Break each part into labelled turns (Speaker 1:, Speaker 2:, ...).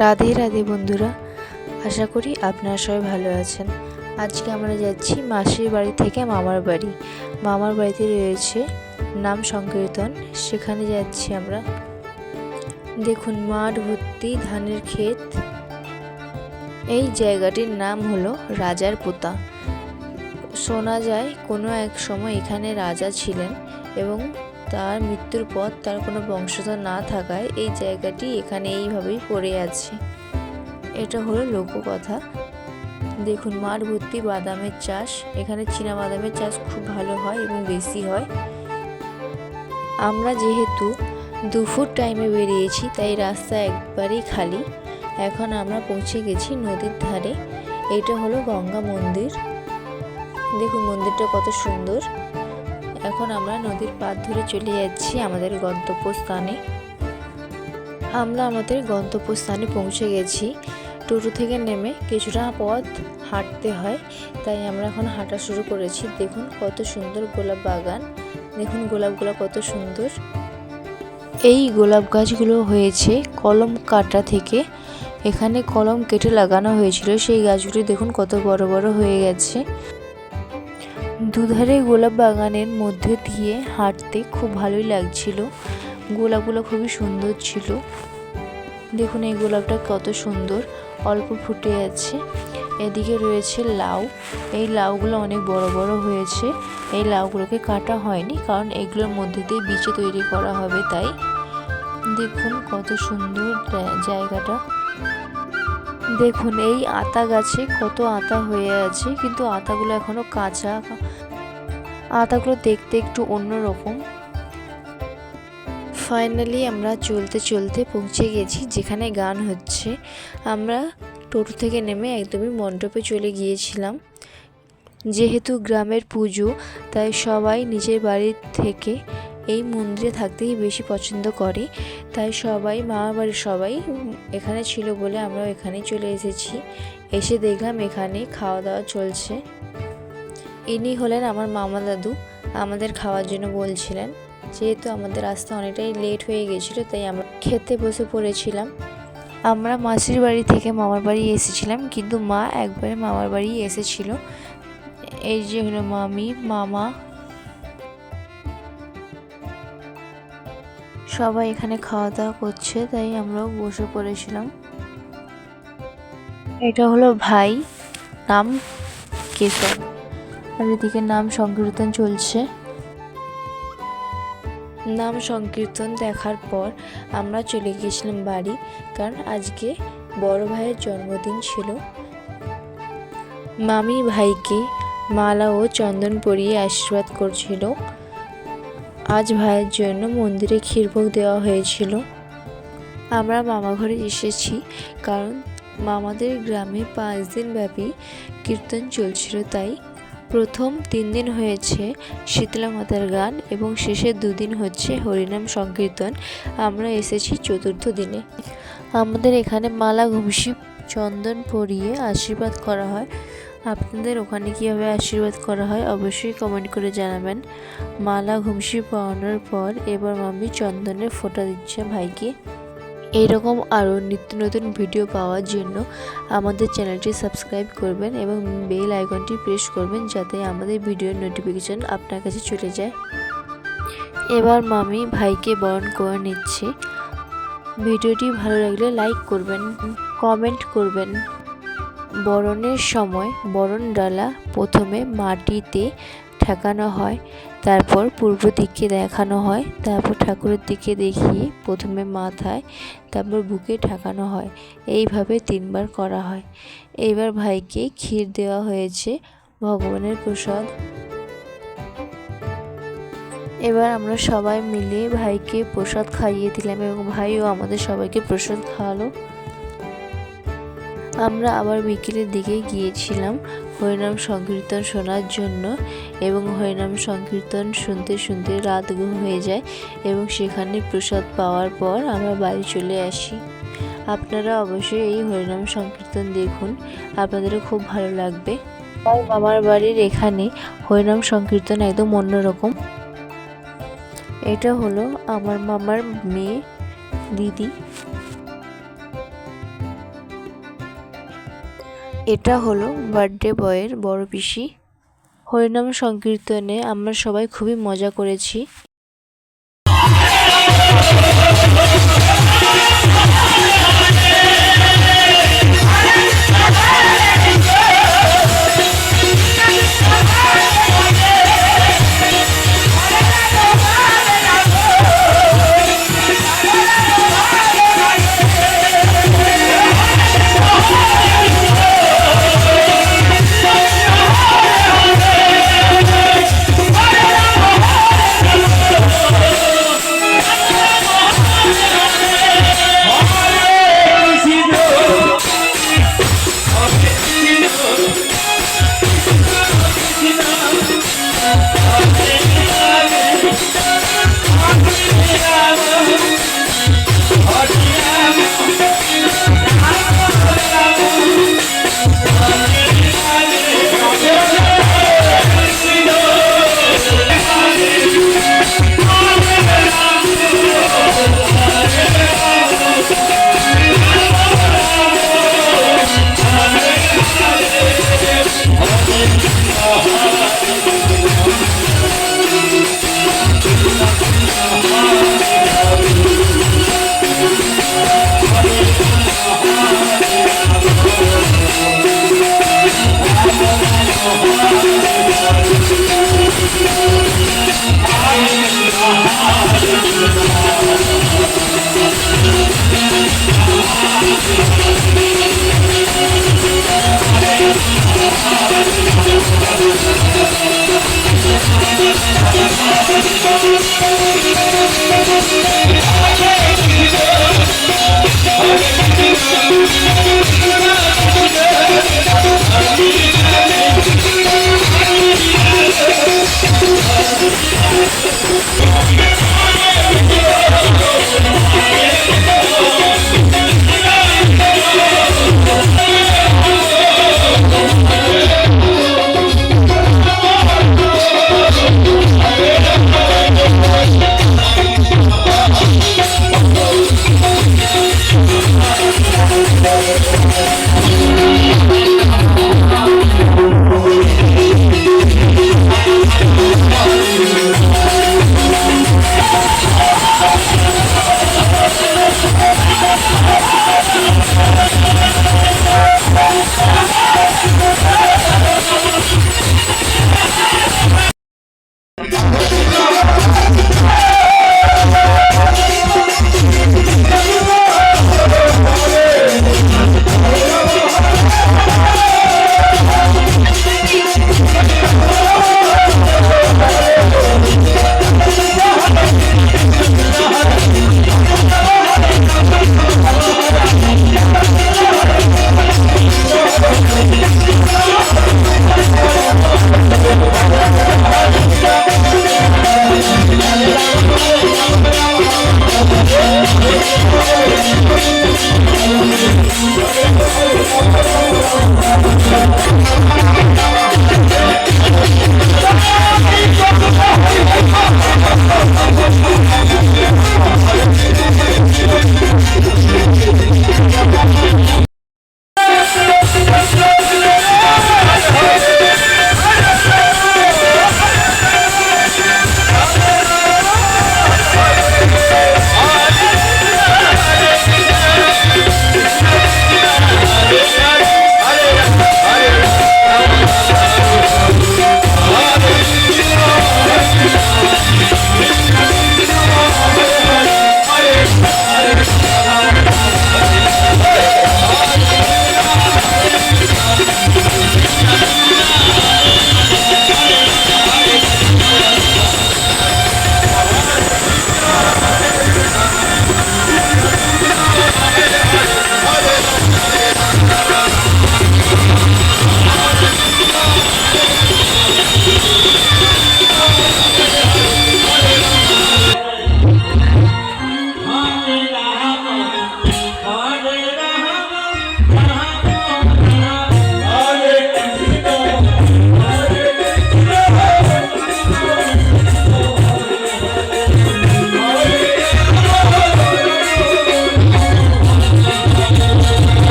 Speaker 1: রাধে রাধে বন্ধুরা, আশা করি আপনারা সবাই ভালো আছেন। আজকে আমরা যাচ্ছি মাসির বাড়ি থেকে মামার বাড়ি। মামার বাড়িতে রয়েছে নাম সংকীর্তন, সেখানে যাচ্ছি আমরা। দেখুন, মাঠ ভর্তি ধানের ক্ষেত। এই জায়গাটির নাম হলো রাজার পোতা। শোনা যায় কোনো এক সময় এখানে রাজা ছিলেন এবং তার মৃত্যুর পর তার কোনো বংশধর না থাকায় এই জায়গাটি এখানে এইভাবেই পড়ে আছে। এটা হলো লোককথা দেখুন মাঠ ভর্তি বাদামের চাষ। এখানে চীনা বাদামের চাষ খুব ভালো হয় এবং বেশি হয়। আমরা যেহেতু দুপুর টাইমে বেরিয়েছি, তাই রাস্তা একবারেই খালি। এখন আমরা পৌঁছে গেছি নদীর ধারে। এটা হলো গঙ্গা মন্দির। দেখুন, মন্দিরটা কত সুন্দর। এখন আমরা নদীর পাড় ধরে চলে যাচ্ছি আমাদের গন্তব্যস্থানে। আমরা আমাদের গন্তব্যস্থানে পৌঁছে গেছি। টোটো থেকে নেমে কিছুটা পথ হাঁটতে হয়, তাই আমরা এখন হাঁটা শুরু করেছি। দেখুন কত সুন্দর গোলাপ বাগান। দেখুন গোলাপগুলো কত সুন্দর। এই গোলাপ গাছগুলো হয়েছে কলম কাটা থেকে। এখানে কলম কেটে লাগানো হয়েছিল। সেই গাছগুলি দেখুন কত বড় বড় হয়ে গেছে। দুধারে গোলাপ বাগানের মধ্যে দিয়ে হাঁটতে খুব ভালোই লাগছিল। গোলাপগুলো খুবই সুন্দর ছিল। দেখুন এই গোলাপটা কত সুন্দর, অল্প ফুটে আছে। এদিকে রয়েছে লাউ। এই লাউগুলো অনেক বড় বড় হয়েছে। এই লাউগুলোকে কাটা হয়নি কারণ এগুলোর মধ্যে দিয়ে বিচে তৈরি করা হবে তাই। দেখুন কত সুন্দর জায়গাটা। দেখুন, এই আতা গাছে কত আতা হয়ে আছে, কিন্তু আতাগুলো এখনও কাঁচা। আতাগুলো দেখতে একটু অন্যরকম। ফাইনালি আমরা চলতে চলতে পৌঁছে গেছি, যেখানে গান হচ্ছে। আমরা টোটো থেকে নেমে একদমই মণ্ডপে চলে গিয়েছিলাম। যেহেতু গ্রামের পুজো, তাই সবাই নিজের বাড়ির থেকে এই মন্দিরে থাকতেই বেশি পছন্দ করে। তাই সবাই মামা বাড়ির সবাই এখানে ছিল বলে আমরা এখানেই চলে এসেছি। এসে দেখলাম এখানে খাওয়া দাওয়া চলছে। ইনি হলেন আমার মামা দাদু। আমাদের খাওয়ার জন্য বলছিলেন। যেহেতু আমাদের আসতে অনেকটাই লেট হয়ে গেছিল, তাই আমরা খেতে বসে পড়েছিলাম। আমরা মাসির বাড়ি থেকে মামার বাড়ি এসেছিলাম, কিন্তু মা একবারে মামার বাড়ি এসেছিল। এই যে হলো মামি, মামা সবাই এখানে খাওয়া দাওয়া করছে, তাই আমরাও বসে পড়েছিলাম। এটা হলো ভাই, নাম কেশব। আর এদিকে নাম সংকীর্তন চলছে। নাম সংকীর্তন দেখার পর আমরা চলে গিয়েছিলাম বাড়ি, কারণ আজকে বড় ভাইয়ের জন্মদিন ছিল। মামি ভাইকে মালা ও চন্দন পরিয়ে আশীর্বাদ করছিল। আজ ভাইয়ের জন্য মন্দিরে ক্ষীরভোগ দেওয়া হয়েছিল। আমরা মামা ঘরে এসেছি কারণ মামাদের গ্রামে পাঁচ দিন ব্যাপী কীর্তন চলছিল, তাই প্রথম তিন দিন হয়েছে শীতলা মাতার গান এবং শেষের দুদিন হচ্ছে হরিনাম সংকীর্তন। আমরা এসেছি চতুর্থ দিনে। আমাদের এখানে মালা ঘুমসি চন্দন পরিয়ে আশীর্বাদ করা হয়। আপনাদের ওখানে কীভাবে আশীর্বাদ করা হয় অবশ্যই কমেন্ট করে জানাবেন। মালা ঘুমসি পাওয়ানোর পর এবার মামি চন্দনের ফোঁটা দিচ্ছে ভাইকে। এইরকম আরও নিত্য নতুন ভিডিও পাওয়ার জন্য আমাদের চ্যানেলটি সাবস্ক্রাইব করবেন এবং বেল আইকনটি প্রেস করবেন যাতে আমাদের ভিডিওর নোটিফিকেশান আপনার কাছে চলে যায়। এবার মামি ভাইকে বরণ করে নিচ্ছে। ভিডিওটি ভালো লাগলে লাইক করবেন কমেন্ট করবেন। বরণের সময় বরণ ডালা প্রথমে মাটিতে ঠেকানো হয়, তারপর পূর্ব দিকে দেখানো হয়, তারপর ঠাকুরের দিকে দেখিয়ে প্রথমে মাথায়, তারপর বুকে ঠেকানো হয়। এইভাবে তিনবার করা হয়। এইবার ভাইকে ক্ষীর দেওয়া হয়েছে ভগবানের প্রসাদ। এবার আমরা সবাই মিলে ভাইকে প্রসাদ খাইয়ে দিলাম এবং ভাইও আমাদের সবাইকে প্রসাদ খাওয়ালো। আমরা আবার বিকেলের দিকে গিয়েছিলাম হরিনাম সংকীর্তন শোনার জন্য এবং হরিনাম সংকীর্তন শুনতে শুনতে রাত হয়ে যায় এবং সেখানে প্রসাদ পাওয়ার পর আমরা বাড়ি চলে আসি। আপনারা অবশ্যই এই হরিনাম সংকীর্তন দেখুন, আপনাদেরও খুব ভালো লাগবে। আমার বাড়ির এখানে হরিনাম সংকীর্তন একদম অন্যরকম। এটা হলো আমার মামার মেয়ে দিদি।
Speaker 2: এটা হলো বার্থডে বয়ের বড় পিসি। হরিনাম সংকীর্তনে আমরা সবাই খুবই মজা করেছি।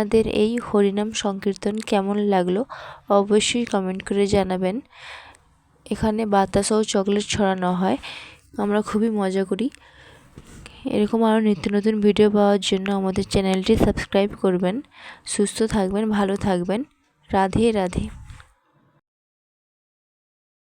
Speaker 1: আপনাদের এই হরিনাম সংকীর্তন কেমন লাগল অবশ্যই কমেন্ট করে জানাবেন। এখানে বাতাসা ও চকলেট ছড়ানো হয়। আমরা খুবই মজা করি। এরকম আরও নিত্য নতুন ভিডিও পাওয়ার জন্য আমাদের চ্যানেলটি সাবস্ক্রাইব করবেন। সুস্থ থাকবেন, ভালো থাকবেন। রাধে রাধে।